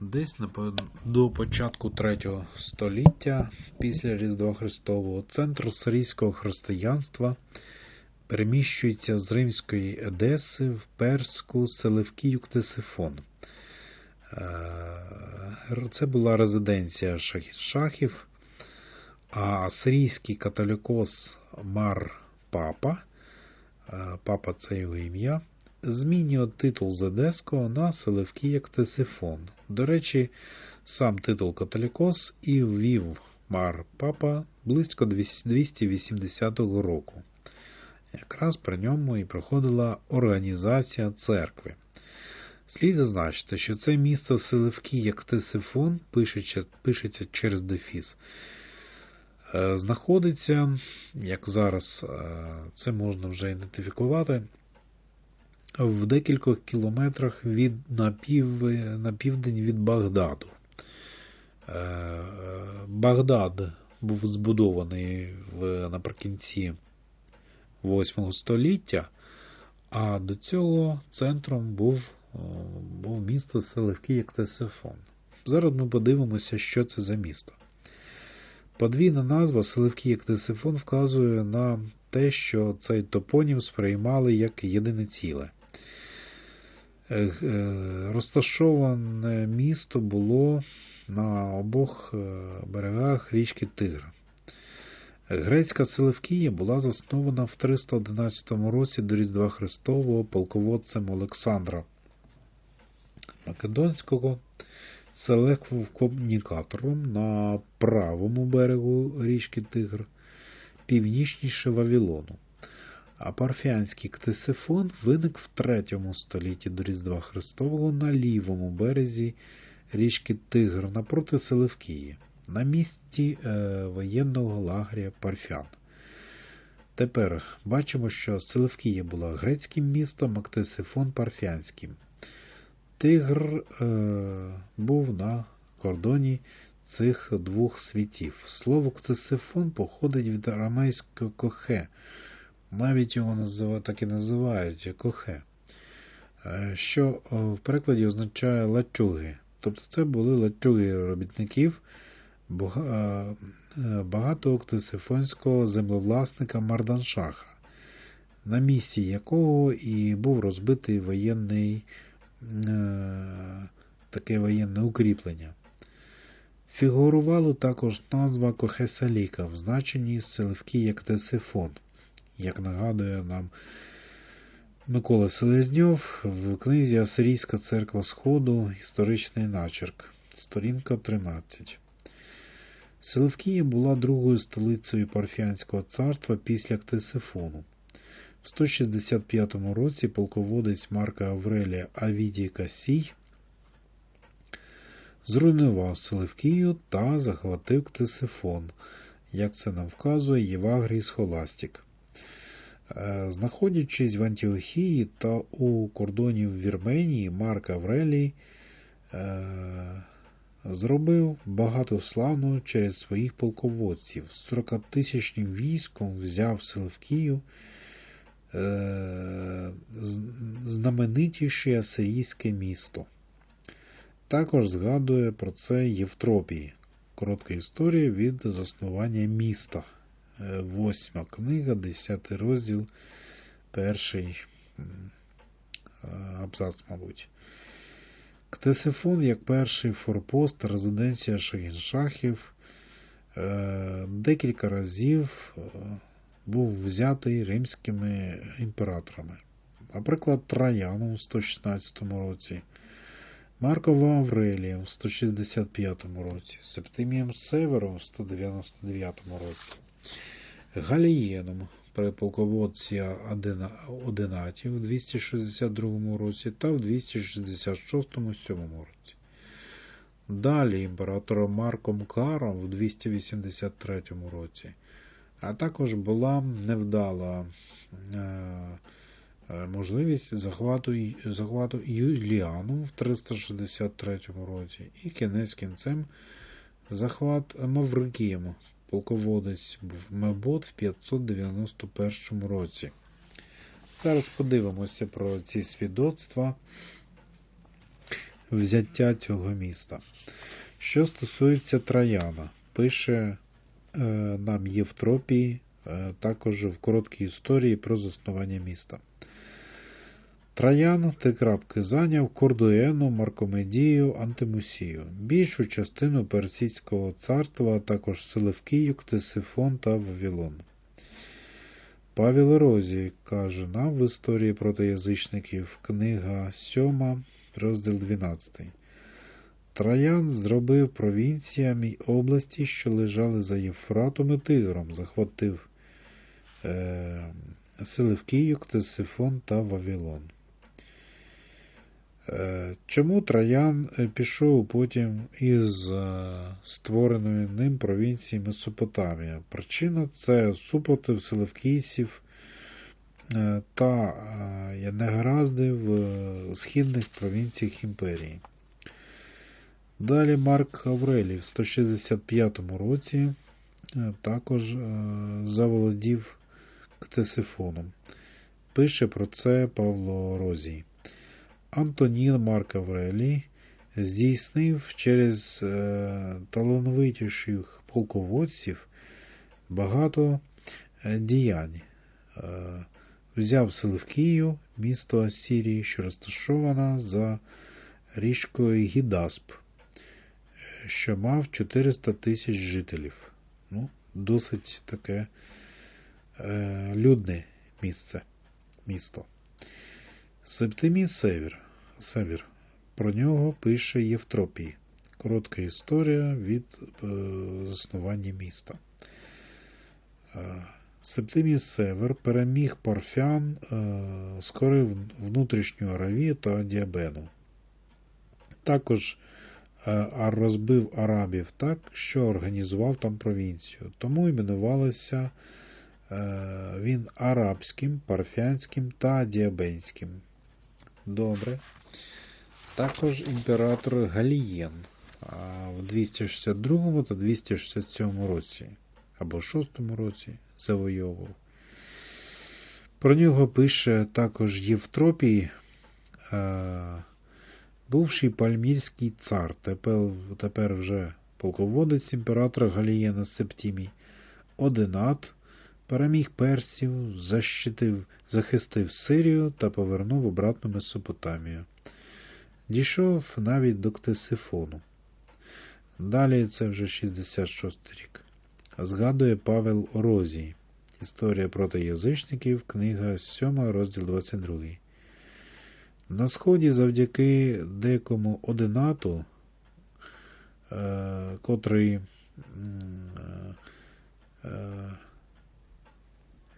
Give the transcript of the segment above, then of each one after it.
Десь до початку третього століття після Різдва Христового центр сирійського християнства переміщується з римської Едеси в перську Селевкію Ктесифон. Е, Це була резиденція шахі-шахів, а сирійський католикос Мар Папа, е, папа це його ім'я, змінює титул з Едеського на Селевкія Ктесифон. До речі, сам титул католикос і ввів Мар Папа близько 280 року. Якраз при ньому і проходила організація церкви. Слід зазначити, що це місто Селевки, як Ктесифон, пишеться, пишеться через Дефіс, е, знаходиться, як зараз е, це можна вже ідентифікувати, в декількох кілометрах від, на, пів, на південь від Багдаду. Е, Багдад був збудований в, наприкінці 8 століття, а до цього центром був, був місто Селевки як Тесифон. Зараз ми подивимося, що це за місто. Подвійна назва Селевки як Тесифон вказує на те, що цей топонім сприймали як єдине ціле. Розташоване місто було на обох берегах річки Тигр. Грецька Селевкія була заснована в 311 році до Різдва Христового полководцем Олександра Македонського селеквом-комунікатором на правому берегу річки Тигр, північніше Вавилону. А парфянський ктесифон виник в 3 столітті до Різдва Христового на лівому березі річки Тигр напроти Селевкії на місці е, воєнного лагеря Парфян. Тепер бачимо, що Селевкія була грецьким містом, а Ктесифон парфянським. Тигр е, був на кордоні цих двох світів. Слово Ктесифон походить від арамейського кохе. Навіть його так і називають кохе, е, що в перекладі означає лачуги. Тобто це були лачуги робітників багатого ктесифонського землевласника Марданшаха, на місці якого і був розбитий воєнний таке воєнне укріплення. Фігурувало також назва Кохесаліка в значенні Селевки як Тесифон, як нагадує нам Микола Селезньов в книзі Асирійська церква Сходу Історичний начерк, сторінка 13. Селевкія була другою столицею Парфянського царства після Ктесифону. В 165 році полководець Марка Аврелія Авідій Касій зруйнував Селевкію та захватив Ктесифон, як це нам вказує Євагрій Схоластік. Знаходячись в Антіохії та у кордоні в Вірменії, Марк Аврелій зробив багато славного через своїх полководців. З 40-тисячним військом взяв Селевкію, знаменитіше асирійське місто. Також згадує про це Євтропії. Коротка історія від заснування міста. Восьма книга, 10 розділ, перший абзац, мабуть. Ктесифон, як перший форпост, резиденція шахіншахів, декілька разів був взятий римськими імператорами. Наприклад, Трояном в 116 році, Марком Аврелієм в 165 році, Септимієм Севером в 199 році, Галієном при полководці Одинатів в 262 році та в 266-7 році. Далі імператором Марком Каром в 283 році, а також була невдала можливість захвату захвату Юліаном в 363 році і кінець кінцем захват Маврикієм полководець був Мебот в 591 році. Зараз подивимося про ці свідоцтва взяття цього міста. Що стосується Траяна, пише е, нам Євтропій е, також в короткій історії про заснування міста. Траян три крапки зайняв Кордуену, Маркомедію, Антимусію, більшу частину Персидського царства, а також Селевкію, Ктесифон та Вавилон. Павел Розі каже нам в історії проти язичників, книга 7, розділ 12. Траян зробив провінціями й області, що лежали за Єфратом і Тигром, захватив е, Селевкію, Ктесифон та Вавилон. Е, Чому Траян е, пішов потім із е, створеною ним провінції Месопотамія? Причина це супротив селевкійців та негаразди в східних провінціях імперії. Далі Марк Аврелій в 165 році також заволодів Ктесифоном. Пише про це Павло Розій. Антонін Марк Аврелій здійснив через е, талановитіших полководців багато е, діянь. Е, взяв Селевкію, місто Ассірії, що розташоване за річкою Гідасп, що мав 400 тисяч жителів. Ну, досить таке е, людне місце, місто. Септимій Севір. Севір. Про нього пише Євтропій. Коротка історія від е, заснування міста. Е, Септимій Север переміг парфян, е, скорив внутрішню Аравію та Діабену. Також розбив арабів так, що організував там провінцію. Тому іменувалося він арабським, парфянським та діабенським. Добре. Також імператор Галієн в 262 та 267 році, або 6 році завойовував. Про нього пише також Євтропій, бувший пальмірський цар, тепер, вже полководець імператора Галієна Септімій, Одинат, переміг персів, защитив, захистив Сирію та повернув обратно Месопотамію. Дійшов навіть до Ктесифону. Далі це вже 66 рік. Згадує Павел Орозій. Історія проти язичників, книга 7, розділ 22. На сході завдяки декому одинату, е, котрий е, е,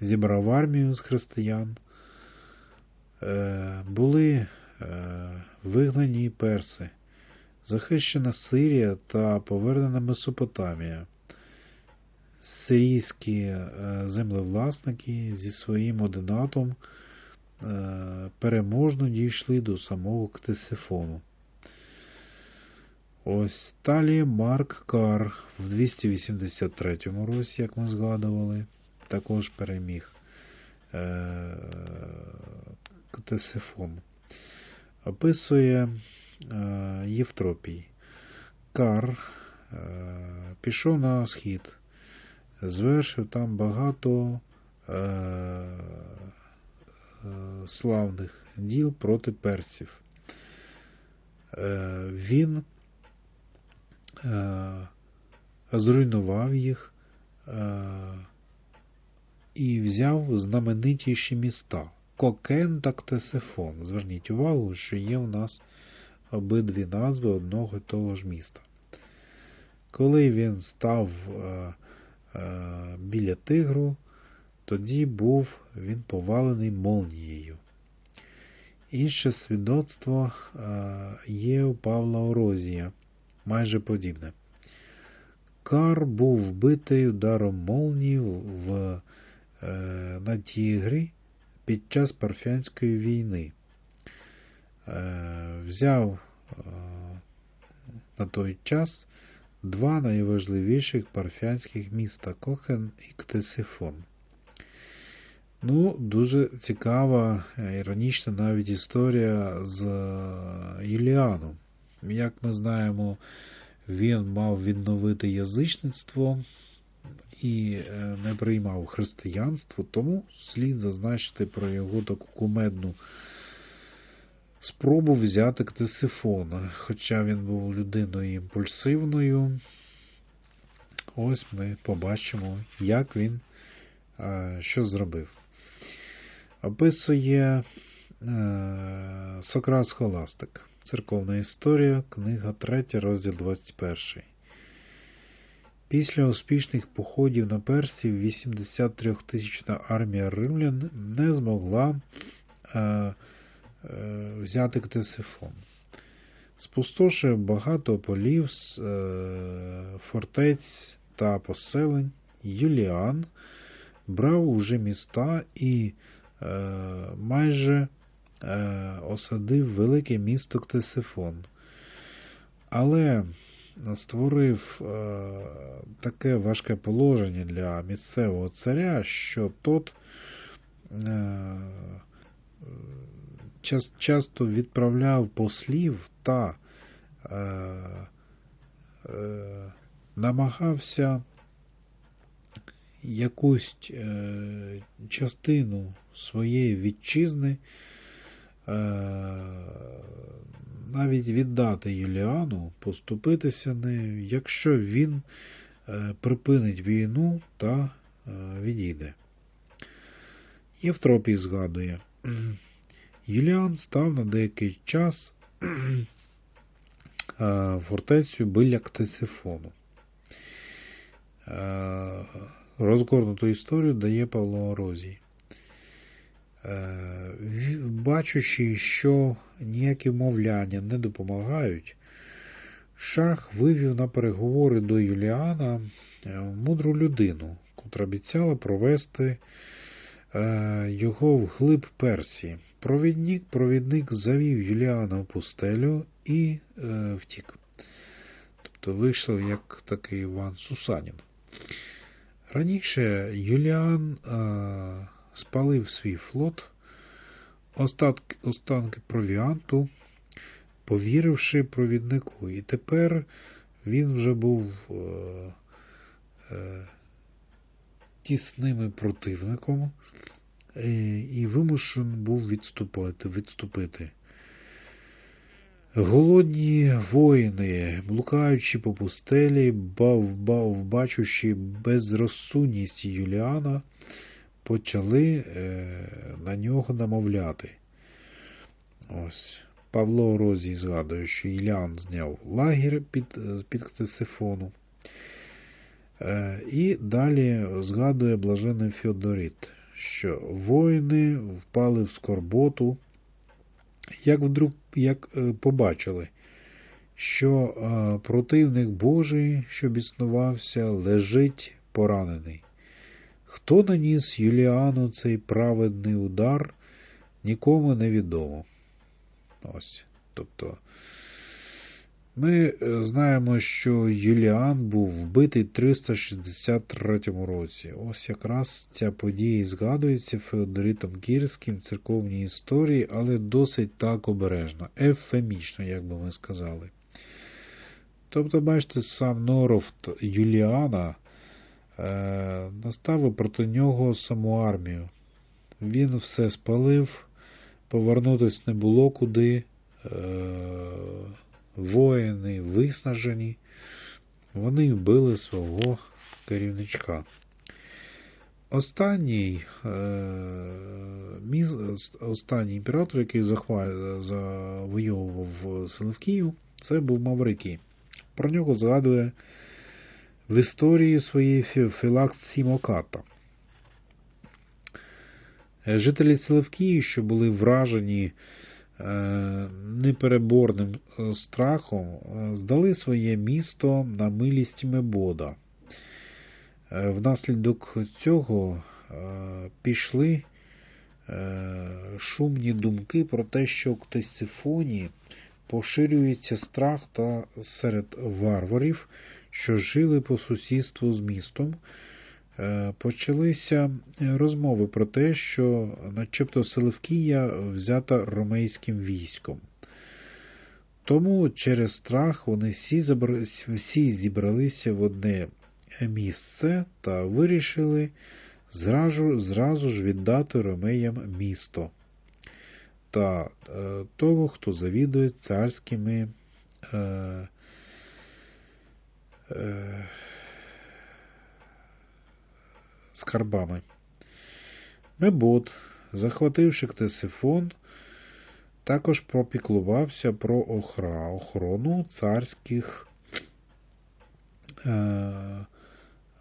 зібрав армію з християн, е, були е, вигнані перси, захищена Сирія та повернена Месопотамія. Сирійські е, землевласники зі своїм одинатом переможно дійшли до самого Ктесифону. Ось далі Марк Кар в 283 році, як ми згадували також переміг е, Ктесифон. Описує е, Євтропій. Кар е, пішов на схід, звершив там багато славних діл проти персів. Він зруйнував їх і взяв знаменитіші міста Кокен та Ктесифон. Зверніть увагу, що є у нас обидві назви одного і того ж міста. Коли він став е, е, біля тигру, тоді був він повалений молнією. Інше свідоцтво е, є у Павла Орозія, майже подібне. Кар був вбитий ударом молнії в на Тігрі під час Парфянської війни. Е, взяв е, на той час два найважливіших парфянських міста Кохен і Ктесифон. Ну, дуже цікава, іронічна навіть історія з Юліаном. як ми знаємо, він мав відновити язичництво і е, не приймав християнство, тому слід зазначити про його таку кумедну спробу взяти Ктесифона. Хоча він був людиною імпульсивною, ось ми побачимо, як він е, що зробив. Описує е, Сократ Схоластик. Церковна історія, книга 3, розділ 21. Після успішних походів на Персів 83-тисячна армія римлян не змогла е, е, взяти Ктесифон. Спустошив багато полів, е, фортець та поселень, Юліан брав уже міста і е, майже е, осадив велике місто Ктесифон. Але створив е, таке важке положення для місцевого царя, що тот е, часто відправляв послів та е, намагався якусь частину своєї вітчизни навіть віддати Юліану, поступитися нею, якщо він е, припинить війну та е, відійде. Євтропій згадує, Юліан став на деякий час е, фортецю біля Ктесифону. Розгорнуту історію дає Павло Орозій. Е, в- Бачучи, що ніякі вмовляння не допомагають, Шах вивів на переговори до Юліана е, мудру людину, котра обіцяла провести е, його вглиб Персії. Провідник, провідник завів Юліана в пустелю і е, втік. Тобто вийшов як такий Іван Сусанін. Раніше Юліан е, спалив свій флот, остатки, останки провіанту, повіривши провіднику, і тепер він вже був е, е, тісним противником е, і вимушений був відступати, відступити. Голодні воїни, блукаючи по пустелі, бав, бав, бачучи безрозсудність Юліана, почали е, на нього намовляти. Ось. Павло Розій згадує, що Юліан зняв лагір під, під Ктесифону. Е, і далі згадує блажений Феодорит, що воїни впали в скорботу, як вдруг як е, побачили, що противник Божий, що біснувався, лежить поранений. Хто наніс Юліану цей праведний удар, нікому не відомо. Ось. Тобто, ми е, знаємо, що Юліан був вбитий 363 році. Ось якраз ця подія згадується Феодоритом Кірським в церковній історії, але досить так обережно, ефемічно, як би ми сказали. Тобто, бачите, сам Норофт Юліана наставив проти нього саму армію. Він все спалив, повернутися не було куди. Е, воїни виснажені, вони вбили свого керівничка. Останній, е, міс, останній імператор, який захва- завойовував Селевкію, це був Маврикій. Про нього згадує в історії своєї Фі- Філакт Сімоката. Е, Жителі Селевкії, що були вражені е, непереборним е, страхом, здали своє місто на милість Мебода. Внаслідок цього пішли шумні думки про те, що в Ктесифоні поширюється страх та серед варварів, що жили по сусідству з містом. Е, Почалися розмови про те, що начебто Селевкія взята ромейським військом. Тому через страх вони всі, забр... всі зібралися в одне місце та вирішили зразу, зразу ж віддати ромеям місто та е, того, хто завідує царськими е, е, скарбами. Мебот, захвативши Ктесифон, також пропіклувався про охра, охорону царських е,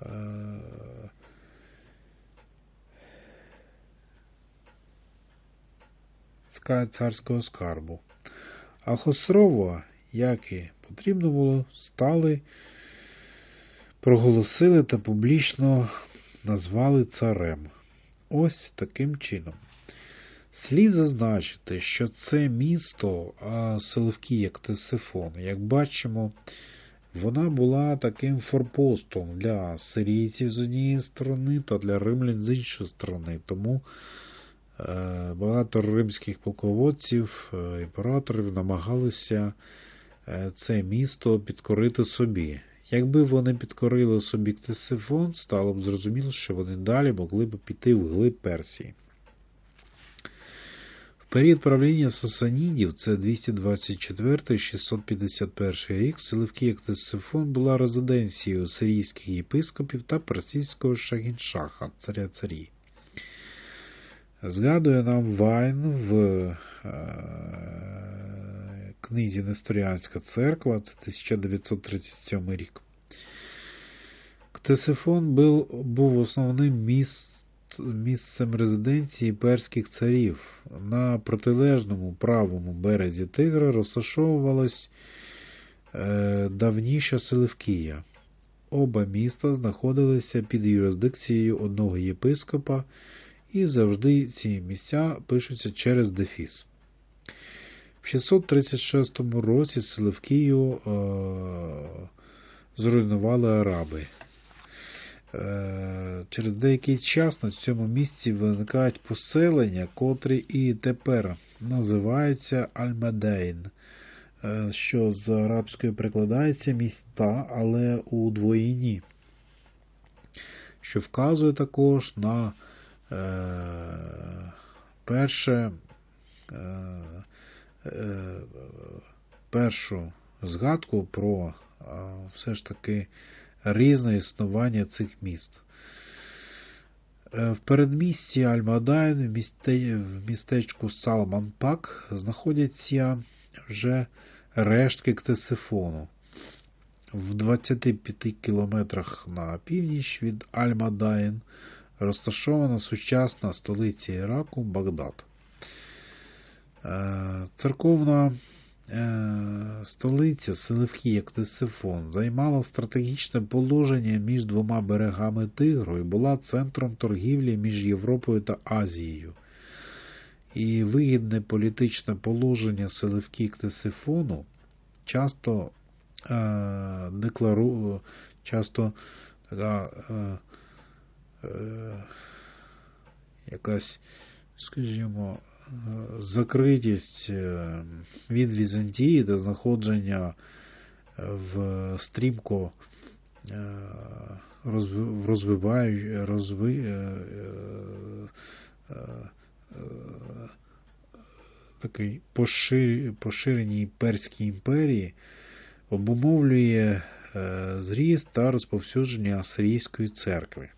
е, царського скарбу. А Хосрова, як і потрібно було, стали, проголосили та публічно назвали царем. Ось таким чином. Слід зазначити, що це місто а, Селевкія Ктесифон, як бачимо, вона була таким форпостом для сирійців з однієї сторони та для римлян з іншої сторони. Тому е, багато римських полководців, е, імператорів намагалися е, це місто підкорити собі. Якби вони підкорили собі Ктесифон, стало б зрозуміло, що вони далі могли б піти в глиб Персії. В період правління Сасанідів, це 224-651 рік, Селевкія Ктесифон була резиденцією сирійських єпископів та персійського Шагіншаха, царя царі. Згадує нам Вайн в е, книзі Несторіанська церква, це 1937 рік. Ктесифон був, був основним міст, місцем резиденції перських царів. На протилежному правому березі Тигра розташовувалась е, давніша Селевкія. Оба міста знаходилися під юрисдикцією одного єпископа, і завжди ці місця пишуться через Дефіс. В 636 році Селевкію е, зруйнували араби. Е, через деякий час на цьому місці виникають поселення, котрі і тепер називаються Альмадейн, е, що з арабської перекладається міста, але у двоїні, що вказує також на е, перше, е, першу згадку про е, все ж таки різне існування цих міст. Е, В передмісті Альмадайн в містечку Салманпак знаходяться вже рештки Ктесифону. В 25 кілометрах на північ від Аль-Мадайн розташована сучасна столиця Іраку Багдад. Е, Церковна е, столиця Селевкія Ктесифон займала стратегічне положення між двома берегами Тигру і була центром торгівлі між Європою та Азією. І вигідне політичне положення Селевкії Ктесифону часто е, деклару, часто така е, е, якась, скажімо, е, закритість е, від Візантії та знаходження в стрімко е, розвиваю, розви, такий пошир, поширеній Перській імперії обумовлює е, зріст та розповсюдження Асирійської церкви.